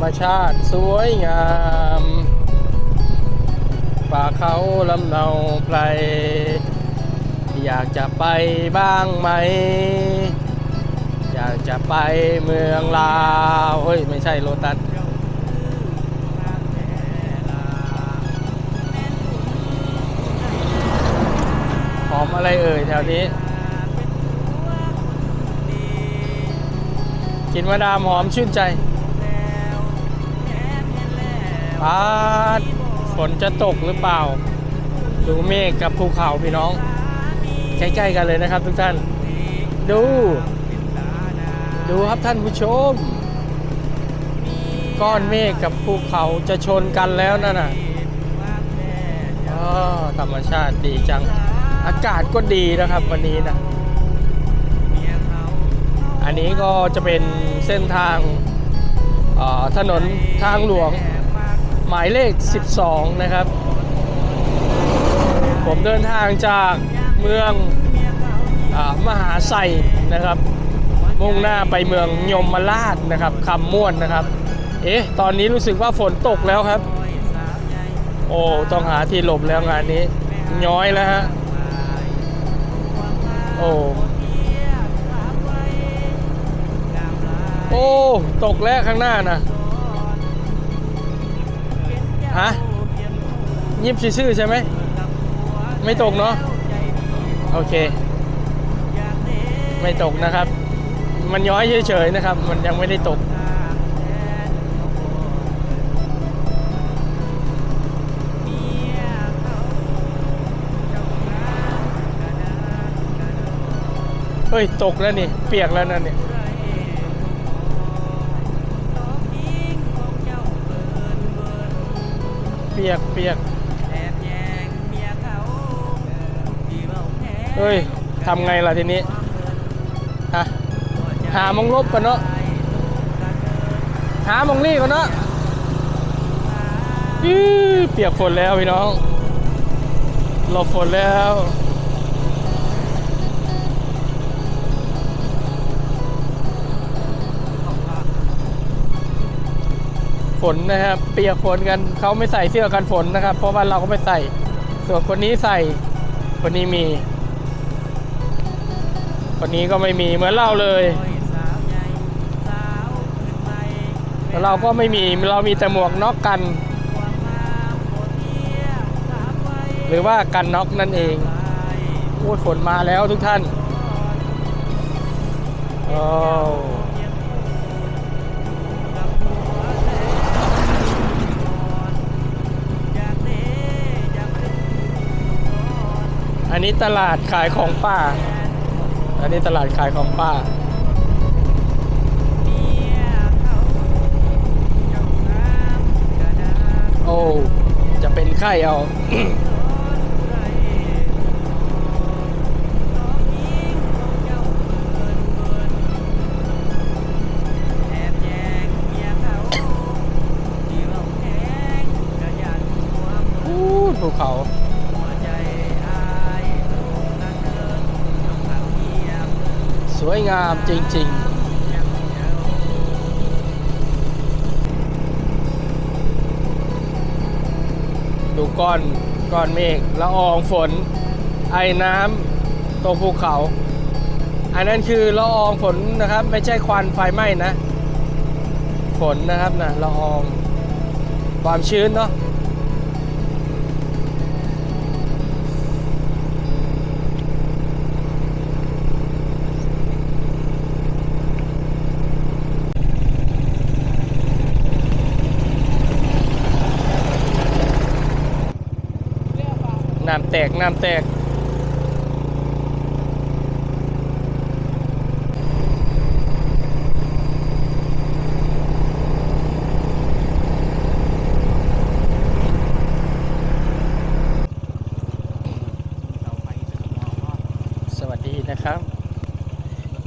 รมชาติสวยงาม ป่าเขาลำเนาไพรอยากจะไปบ้างไหม อยากจะไปเมืองลาวเฮ้ย ไม่ใช่โลตัสหอมอะไรเอ่ยแถวนี้กินมะดามหอมชื่นใจ ปาดฝนจะตกหรือเปล่า ดูเมฆกับภูเขาพี่น้อง ใกล้ๆกันเลยนะครับทุกท่าน ดู ดูครับท่านผู้ชม ก้อนเมฆกับภูเขาจะชนกันแล้วนั่นน่ะธรรมชาติดีจัง อากาศก็ดีนะครับวันนี้นะ อันนี้ก็จะเป็นเส้นทางถนนทางหลวง หมายเลข 12 นะครับ ผมเดินทางจากเมืองอมหาไซนะครับ มุ่งหน้าไปเมืองยมราชนะครับคำม่วนนะครับ เอ๊ะ ตอนนี้รู้สึกว่าฝนตกแล้วครับ โอ้ ต้องหาที่หลบแล้วงานนี้ ย้อยแล้วฮะ โอ้โอ้ ตกแล้วข้างหน้านะ ฮะยิบชื่อใช่ไหม ไม่ตกเนาะ โอเค ไม่ตกนะครับ มันย้อยเฉยๆนะครับ มันยังไม่ได้ตก เฮ้ย ตกแล้วนี่ เปียกแล้วนั่นเนี่เปียกเปียกเฮ้ยทำไงล่ะทีนี้ฮะหามองลบกันเนาะหามองนี่กันเนาะอือเปียกฝนแล้วพี่น้องหลบฝนแล้ว ฝนนะครับ เปียกฝนกันเขาไม่ใส่เสื้อกันฝนนะครับ เพราะว่าเราก็ไม่ใส่ ส่วนคนนี้ใส่ คนนี้มี คนนี้ก็ไม่มีเหมือนเราเลยแล้วเราก็ไม่มีเรามีแต่หมวกน็อกกัน หรือว่ากันน็อกนั่นเองโอ้ยฝนมาแล้วทุกท่านโอ้ อันนี้ตลาดขายของป่า อันนี้ตลาดขายของป่า โอ้ จะเป็นไข้เอาหูภูเขา วยงามจริงๆดูก้อนก้อนเมฆละอองฝน ไอ้น้ำตรงภูเขา อันนั้นคือละอองฝนนะครับ ไม่ใช่ควันไฟไหม้นะ ฝนนะครับนะละอองความชื้นเนาะ แตกน้ำแตก สวัสดีนะครับ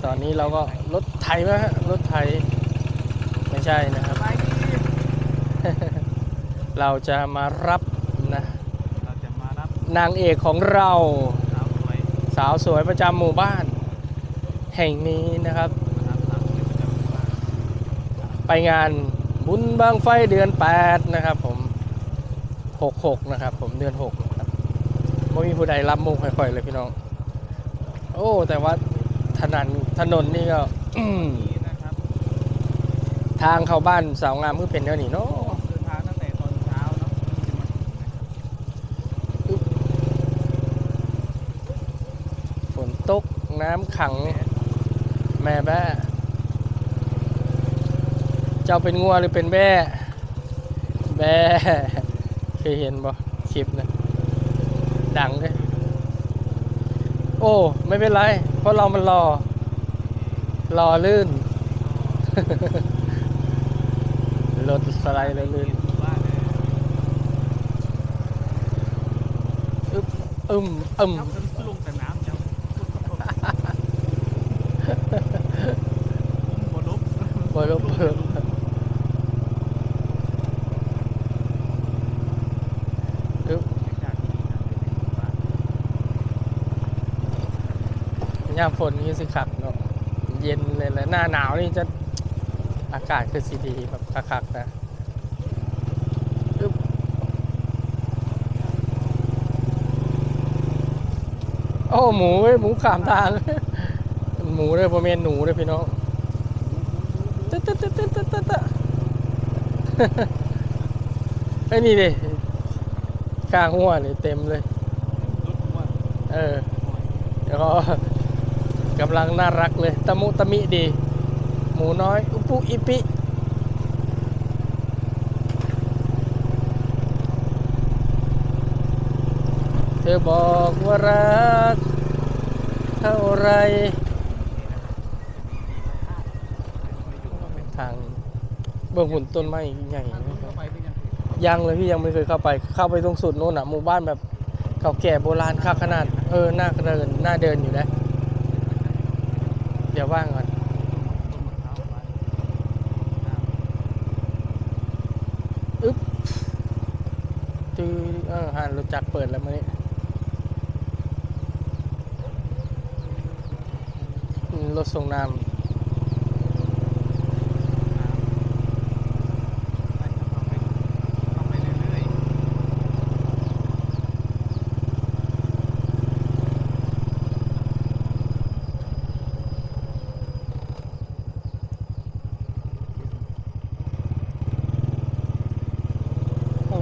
ตอนนี้เราก็รถไถมฮะรถไถไม่ใช่นะครับ เราจะมารับนะ เราจะมารับ นางเอกของเราสาวสวยสาวสวยประจำหมู่บ้าน แห่งนี้นะครับมารับสาวสวยประจำหมู่บ้านไปงานบุญบางไฟเดือน 8 นะครับผม 66 นะครับ ผมเดือน 6 นะครับไม่มีผู้ใดรับมุกค่อยๆเลยพี่น้อง โอ้ แต่ว่าถนนถนนนี่ก็นี่นะครับทางเข้าบ้านสาวงามเพิ่งเป็นเท่านี้เนาะ เดินทางตั้งแต่ตอนเช้าเนาะจะมาถึงนะครับ ฝน ตก น้ำขัง แม่แบ้เจ้าเป็นงัวหรือเป็นแบ้ แบ้เคยเห็นบ่คลิปนะดังเลยโอ้ ไม่เป็นไร เพราะเรามันรอ รอลื่นรถสไลด์แล้วลื่นอึบอึมอึม ครับขึ้นลงแต่น้ำจังผมหัวลุก บอ ลเอึบจากที่นั่นไปถึงบ้ายามฝนนี่สิขักเนาะเย็นเลยแหละหน้าหนาวนี่จะอากาศคือสีดีแบบคักๆนะโอ้หมูเว้ยหมูขามทางหมูเลยพอเมนหนูเลยพี่น้อง ตึ๊ดตึ๊ดตึ๊ดตึ๊ดตึ๊ดตึ๊ดตึ๊ดไอ้นี่ดิข้างหัวนี่เต็มเลย เออแล้วก็กำลังน่ารักเลย ตะมุตะมิดี หมูน้อย อุปุอิปิเธอบอกว่ารัก เท่าไร ทางเบื้องหุ่นต้นไม้ใหญ่ถ้านะคเข้ารับไปก็ยังยังเลยพี่ยังไม่เคยเข้าไป เข้าไปตรงสุดโน้นอะหมู่บ้านแบบเก่าแก่โบราณค่าขนาด เออน่าเดินน่าเดินอยู่นะเดี๋ยวว่างก่อนต้นมะพร้าวไว้จือเออหานรถจักรเปิดแล้วมั้ยอืมรถส่งน้ไปเรื่อยำ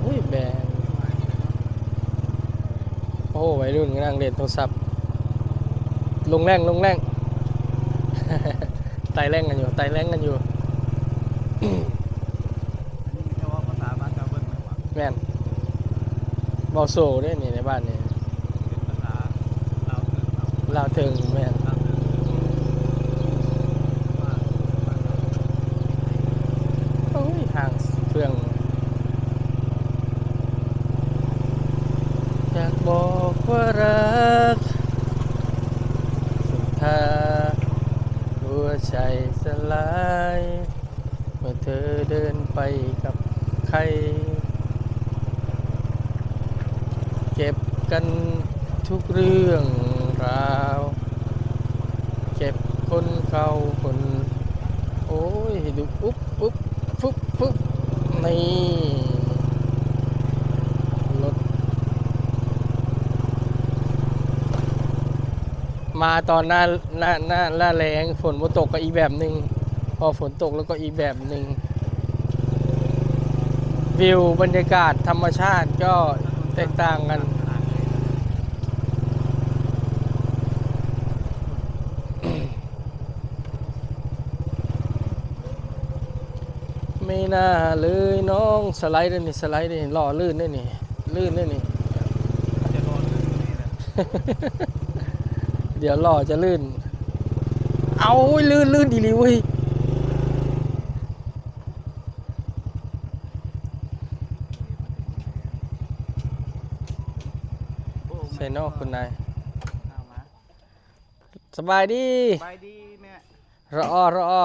โอ้ยแบงโอ้วัยรุ่นกำลังเล่นโทรศัพท์ ลงแรงลงแรงไต่แรงกันอยู่ไต่แรงกันอยู่ๆอันนี้ไม่ใช่ว่าภาษาบ้านชาวเบิ้ลนะว่าแม่นบอโซด้วยนี่ในบ้านนี่เป็นภาษาลาวเถิงเราลาวเทิงแม่น ลาวเถิงว่า โอ้ยทางเครื่อง อยากบอกว่ารักสุดท้ายหัวใจสลาย เมื่ อเธอเดินไปกับใคร เก็บกันทุกเรื่องราว เก็บคนเขาคน โอ้ยดูอุ๊บอุ๊บฟุบฟุบนี่รถมาตอนหน้าหน้าหน้าหน้าแรงฝนบ่ตกก็อีกแบบหนึ่ง อฝนตกแล้วก็อีกแบบหนึ่งวิวบรรยากาศธรรมชาติก็แตกต่างกัน ไม่น่าเลยน้องสไลด์ด้วยนี่สไลด์ด้วยนี่หล่อลื่นด้วยนี่ลื่นด้วยนี่จะรอเรื่องนี้แหละเดี๋ยวหล่อจะลื่น เอาลื่นลื่นดีเลยเว้ย โอ้ ใส่นอก คุณนายเอามาสบายดีสบายดีแม่รออรออ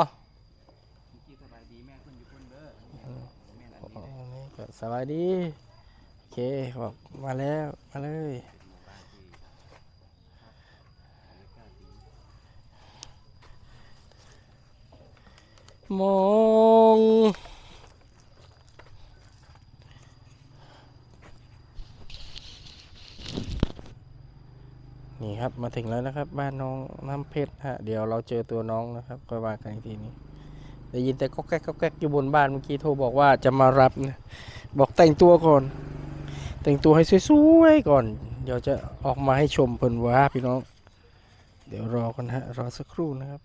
จีสบายดีแม่คนอยู่คนเด้อแม่อันนี้อ๋อแหละนี่ก็สบายดีโอเคบอกมาแล้วมาเลยมอง นี่ครับมาถึงแล้วนะครับ บ้านน้องน้ำเพชรฮะเดี๋ยวเราเจอตัวน้องนะครับก็ว่ากันอีกทีนี้ได้ยินแต่ก็แก๊กก็แก๊กอยู่บนบ้านเมื่อกี้โทรบอกว่าจะมารับนะบอกแต่งตัวก่อน แต่งตัวให้สวยๆก่อน เดี๋ยวจะออกมาให้ชมเพิ่นว่าพี่น้อง เดี๋ยวรอกันฮะรอสักครู่นะครับ